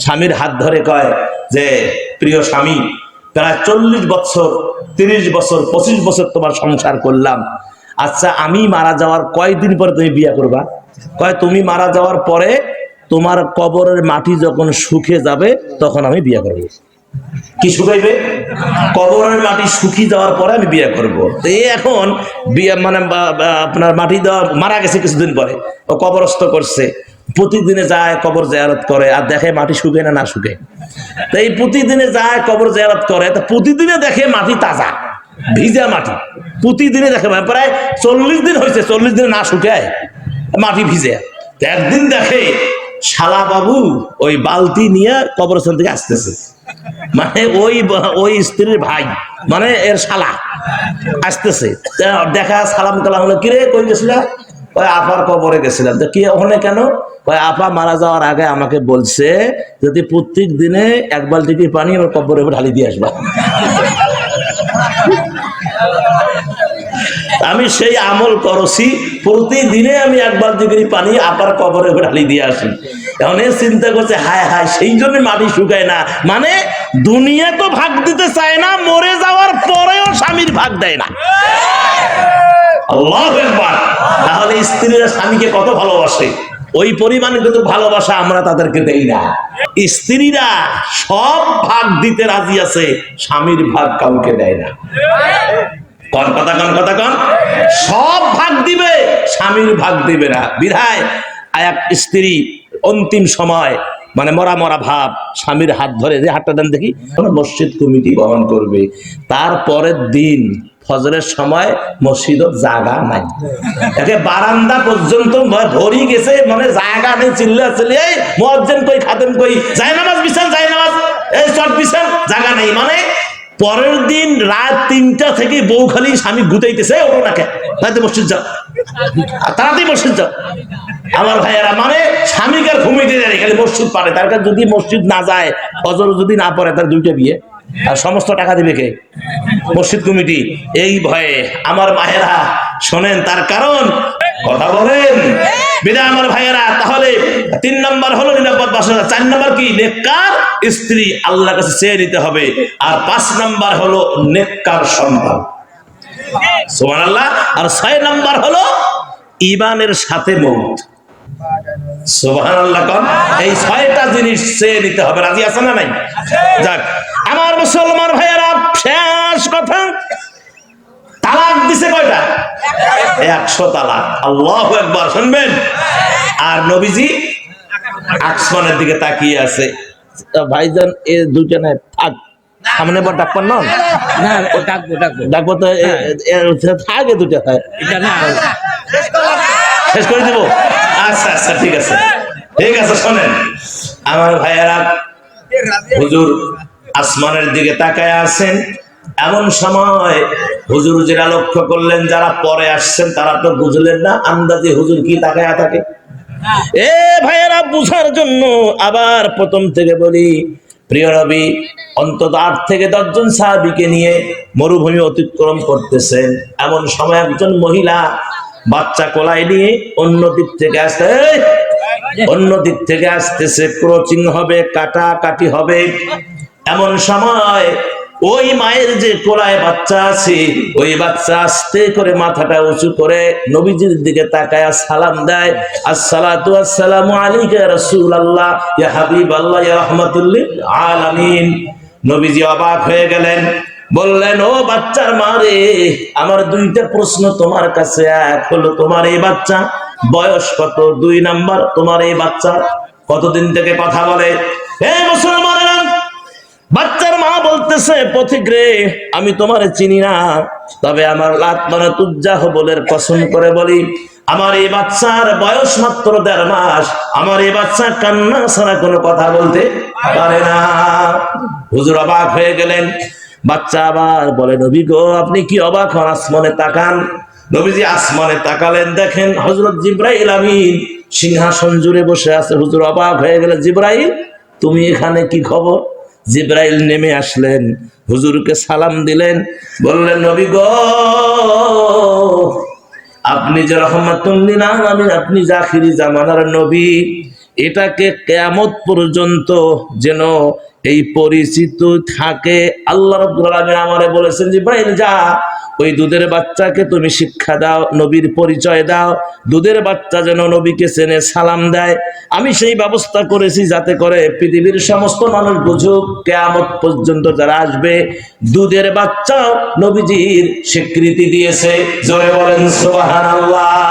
স্বামীর হাত ধরে কয় যে, প্রিয় স্বামী, প্রায় চল্লিশ বছর, তিরিশ বছর, পঁচিশ বছর তোমার সংসার করলাম। আচ্ছা আমি মারা যাওয়ার কয়দিন পরে তুমি বিয়ে করবা? কয়, তুমি মারা যাওয়ার পরে তোমার কবরের মাটি যখন শুকিয়ে যাবে, তখন আমি বিয়ে করব। কি শুকাইবে? কবরের মাটি শুকিয়ে যাওয়ার পরে আমি বিয়ে করব। তো এখন বিয়ে মানে আপনার মাটি দেওয়া মারা গেছে কিছুদিন পরে। ও কবরস্থ করছে। প্রতিদিনে যায়, কবর জেয়ারত করে, আর দেখে মাটি শুকে না না শুকে। তো এই প্রতিদিনে যায়, কবর জেয়ারত করে, তো প্রতিদিনে দেখে মাটি তাজা, ভিজা মাটি। প্রতিদিনে দেখে প্রায় চল্লিশ দিন হয়েছে, চল্লিশ দিনে না শুকায় মাটি ভিজে। একদিন দেখে শালা বাবু ওই বালতি নিয়ে কবরস্থান থেকে আসতেছে। মানে ওই ওই স্ত্রীর ভাই মানে এর শালা আসতেছে। দেখা সালাম কালাম হলো, কিরে, কই গেছিলাম ওই আপার কবরে গেছিলাম। তো কি ওখানে কেন? ওই আপা মারা যাওয়ার আগে আমাকে বলছে, যদি প্রত্যেক দিনে এক বালতি করে পানি আমার কবরে ঢালি দিয়ে আসবা। আমি সেই আমল করছি, প্রতিদিনে আমি এক বালতি করে পানি আপার কবরে ঢালি দিয়ে আসি। এখন চিন্তা করছে, হায় হায়, সেই জন্য মাটি শুকায় না। মানে দুনিয়া তো ভাগ দিতে চায় না, মরে যাওয়ার পরেও স্বামীর ভাগ দেয় না। আল্লাহ একবার তাহলে স্ত্রীরা স্বামীকে কত ভালোবাসে? ওই পরিমাণে কিন্তু ভালোবাসা আমরা তাদেরকে দেই না। স্ত্রীরা সব ভাগ দিতে রাজি আছে, স্বামীর ভাগ কাউকে দেয় না। কন কথা কন কথা, কন? সব ভাগ দিবে, স্বামীর ভাগ দিবে না। বিধায় এক স্ত্রী অন্তিম সময় মানে মরা মরা ভাব, স্বামীর হাত ধরে যে হাতটা দেন দেখি, মসজিদ কমিটি বহন করবে। তারপরের দিন ফজরের সময় মসজিদ জায়গা নাই। একে বারান্দা পর্যন্ত ভরি গেছে মানে জায়গা নেই, চিল্লা চিল্লে মজ্জেন কই খাদেন কই যায় নামাজ বিছান যায় নামাজ এই চট বিছান জায়গা নেই। মানে পরের দিন রাত তিনটা থেকে বউ খালি স্বামী গুতাইতেছে ওরো নাকে, তাতে মসজিদ যাও। তাড়াতাড়ি মসজিদ যাও। আমার ভাইয়েরা মানে স্বামীকে আর ঘুমিয়ে দেয় খালি মসজিদ পারে। তার কাছে যদি মসজিদ না যায়, ফজর যদি না পড়ে, তার দুইটা বিয়ে। আর সমস্ত টাকা দিবে কে? মসজিদ কমিটি। এই ভয়ে আমার মায়েরা শোনেন, তার কারণ কথা বলেন। বিদায় আমার ভাইয়েরা, তাহলে তিন নম্বর হলো নিরাপদ বাসা চার নম্বর কি? নেককার স্ত্রী আল্লাহর কাছে চেয়ে নিতে হবে। আর পাঁচ নম্বর হলো নেককার সন্তান। সুবহানাল্লাহ। আর ছয় নম্বর হলো ইমানের সাথে মৌত। সুবহানাল্লাহ কোন। এই ছয়টা জিনিস চেয়ে নিতে হবে। রাজি আছে না নাই? যাক আমার মুসলমান ভাইয়েরা শেষ কথা। তালাক দিছে কয়টা? একশো তালাক। আল্লাহ একবার শুনবেন? আর নবীজি আসমানের দিকে তাকিয়ে আছে। ভাইজান এ দুইটা না থাক। সামনে পর নন না? ও ডাকবো ডাকবো ডাকবো তো এ- থাকে এটা না। শেষ করে দিব? আচ্ছা আচ্ছা ঠিক আছে। ঠিক আছে শোনেন। আমার ভাইয়েরা হুজুর আসমানের দিকে তাকায় আছেন। এমন সময় হুজুর যারা লক্ষ্য করলেন, যারা পরে আসছেন, তারা তো বুঝলেন না আন্দাজে হুজুর কি তাকায় থাকে। এ ভাইয়েরা, বুঝার জন্য আবার প্রথম থেকে বলি, প্রিয় রবি অন্তত আট থেকে দশজন সাহাবিকে নিয়ে মরুভূমি অতিক্রম করতেছেন। এমন সময় একজন মহিলা বাচ্চা কোলায় নিয়ে অন্য দিক থেকে আসতে অন্য দিক থেকে আসতেছে। ক্রোচিং হবে কাটা কাটি হবে। এমন সময় ওই মায়ের যে কোলায় বাচ্চা আছে, ওই বাচ্চা আস্তে করে মাথাটা উঁচু করে নবীজির দিকে তাকায় সালাম দেয়। আসসালাতু আসসালামু আলাইকা রাসূলুল্লাহ, ইয়া হাবিবাল্লাহ, ইয়া রাহমাতুল্লিল আলামিন। নবীজি অবাক হয়ে গেলেন, বললেন, ও বাচ্চার মা রে, আমার দুইটা প্রশ্ন তোমার কাছে, এক হলো তোমার এই বাচ্চা, বয়স কত? দুই নাম্বার, তোমার এই বাচ্চা? কতদিন থেকে কথা বলে? হে মুসলমানেরা বাচ্চার মা বলতেছে, পথিক রে, আমি তোমার চিনি না। তবে আমার লাত মানে তুজ্জা হবলের কসম করে বলি, আমার এই বাচ্চার বয়স মাত্র দেড় মাস, আমার এই বাচ্চা কান্না ছাড়া কোনো কথা বলতে পারে না। হুজুর অবাক হয়ে গেলেন। বাচ্চা আবার বলে, নবী গো, আপনি কি অবাক হন? আসমানে তাকান। নবীজি আসমানে তাকালেন, দেখেন হজরত জিব্রাইল আমিন সিংহাসন জুড়ে বসে আছে। হুজুর অবাক হয়ে গেলে জিব্রাইল, তুমি এখানে কি খবর? জিব্রাইল নেমে আসলেন। হুজুরকে সালাম দিলেন। বললেন, নবী গো, আপনি যে রহমাতুল্লিন আমি, আপনি জাখিরি জামানার নবী, এটাকে কেয়ামত পর্যন্ত যেন এই পরিচিত থাকে। আল্লাহ রব্বুল আমারে বলেছেন ভাই যা। ওই দুধের বাচ্চাকে তুমি শিক্ষা দাও, নবীর পরিচয় দাও। দুধের বাচ্চা যেন নবীকে চেনে, সালাম দেয়। আমি সেই ব্যবস্থা করেছি যাতে করে পৃথিবীর সমস্ত মানুষ বুঝুক, কেয়ামত পর্যন্ত যারা আসবে, দুধের বাচ্চাও নবীজির স্বীকৃতি দিয়েছে। জয় বলেন, সুবহানাল্লাহ।